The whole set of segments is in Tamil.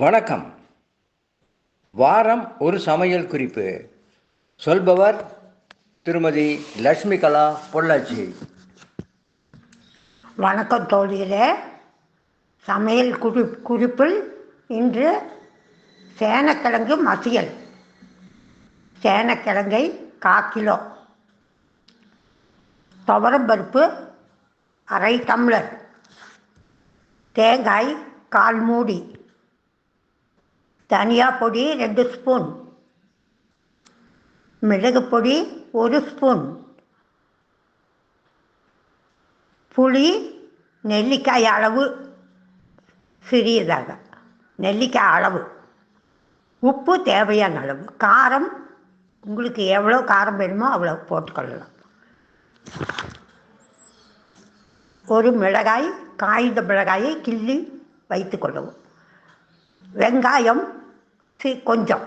வணக்கம். வாரம் ஒரு சமையல் குறிப்பு. சொல்பவர் திருமதி லட்சுமி கலா பொள்ளாச்சி. வணக்கம் தோழிகளே. சமையல் குறி குறிப்பில் இன்று சேனக்கிழங்கு மசியல். சேனக்கிழங்கை கா கிலோ. துவரம்பருப்பு அரை டம்ளர். தேங்காய் கால் மூடி. தனியா பொடி ரெண்டு ஸ்பூன். மிளகு பொடி ஒரு ஸ்பூன். புளி நெல்லிக்காய் அளவு சிறியதாக. நெல்லிக்காய் அளவு. உப்பு தேவையான அளவு. காரம் உங்களுக்கு எவ்வளோ காரம் வேணுமோ அவ்வளோ போட்டுக்கொள்ளலாம். ஒரு மிளகாய் காய்ந்த மிளகாயை கிள்ளி வைத்துக்கொள்ளவும். வெங்காயம் சி கொஞ்சம்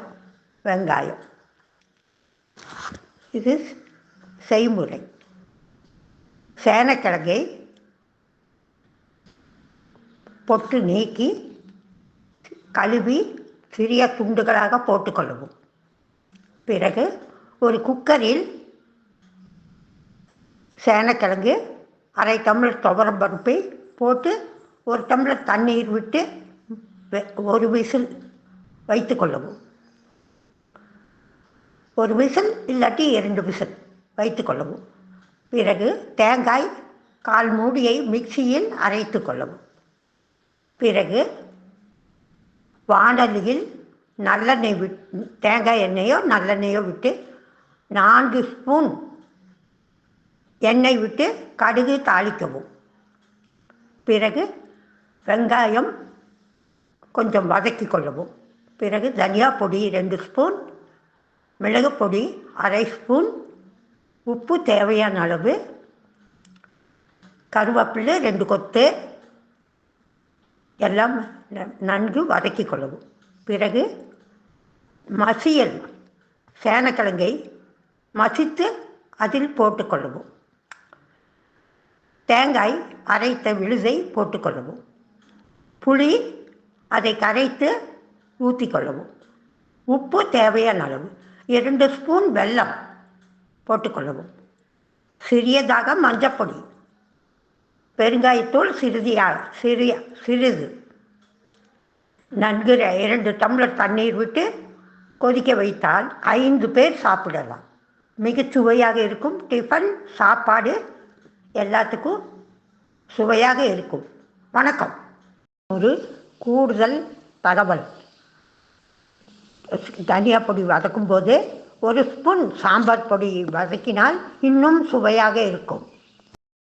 வெங்காயம். இது செய்முறை. சேனக்கிழங்கை பொட்டு நீக்கி கழுவி சிறிய துண்டுகளாக போட்டுக்கொள்ளவும். பிறகு ஒரு குக்கரில் சேனக்கிழங்கு அரை டம்ளர் துவரம் பருப்பை போட்டு ஒரு டம்ளர் தண்ணீர் விட்டு ஒரு விசில் வைத்து கொள்ளவும். ஒரு விசில் இல்லாட்டி இரண்டு விசில் வைத்து கொள்ளவும். பிறகு தேங்காய் கால் மூடியை மிக்சியில் அரைத்து கொள்ளவும். பிறகு வாணலியில் நல்லெண்ணெய் விட் தேங்காய் எண்ணெயோ நல்லெண்ணெயோ விட்டு நான்கு ஸ்பூன் எண்ணெய் விட்டு கடுகு தாளிக்கவும். பிறகு வெங்காயம் கொஞ்சம் வதக்கி கொள்ளவும். பிறகு தனியா பொடி ரெண்டு ஸ்பூன் மிளகு பொடி அரை ஸ்பூன் உப்பு தேவையான அளவு கருவேப்பிலை ரெண்டு கொத்து எல்லாம் ந- நன்கு வதக்கி கொள்ளவும். பிறகு மசியல் சேனக்கிழங்கை மசித்து அதில் போட்டுக்கொள்ளவும் தேங்காய் அரைத்த விழுதை போட்டுக்கொள்ளவும் புளி அதை கரைத்து ஊற்றிக்கொள்ளவும் உப்பு தேவையான அளவு. இரண்டு ஸ்பூன் வெல்லம் போட்டுக்கொள்ளவும். சிறியதாக மஞ்சப்பொடி. பெருங்காயத்தூள் சிறிதியாக சிறிய சிறிது. நன்கு ர- இரண்டு டம்ளர் தண்ணீர் விட்டு கொதிக்க வைத்தால் ஐந்து பேர் சாப்பிடலாம். மிக சுவையாக இருக்கும் டிஃபன் சாப்பாடு எல்லாத்துக்கும் சுவையாக இருக்கும். வணக்கம். ஒரு கூடுதல் தகவல். தனியா பொடி வதக்கும் போது ஒரு ஸ்பூன் சாம்பார் பொடி வதக்கினால் இன்னும் சுவையாக இருக்கும்.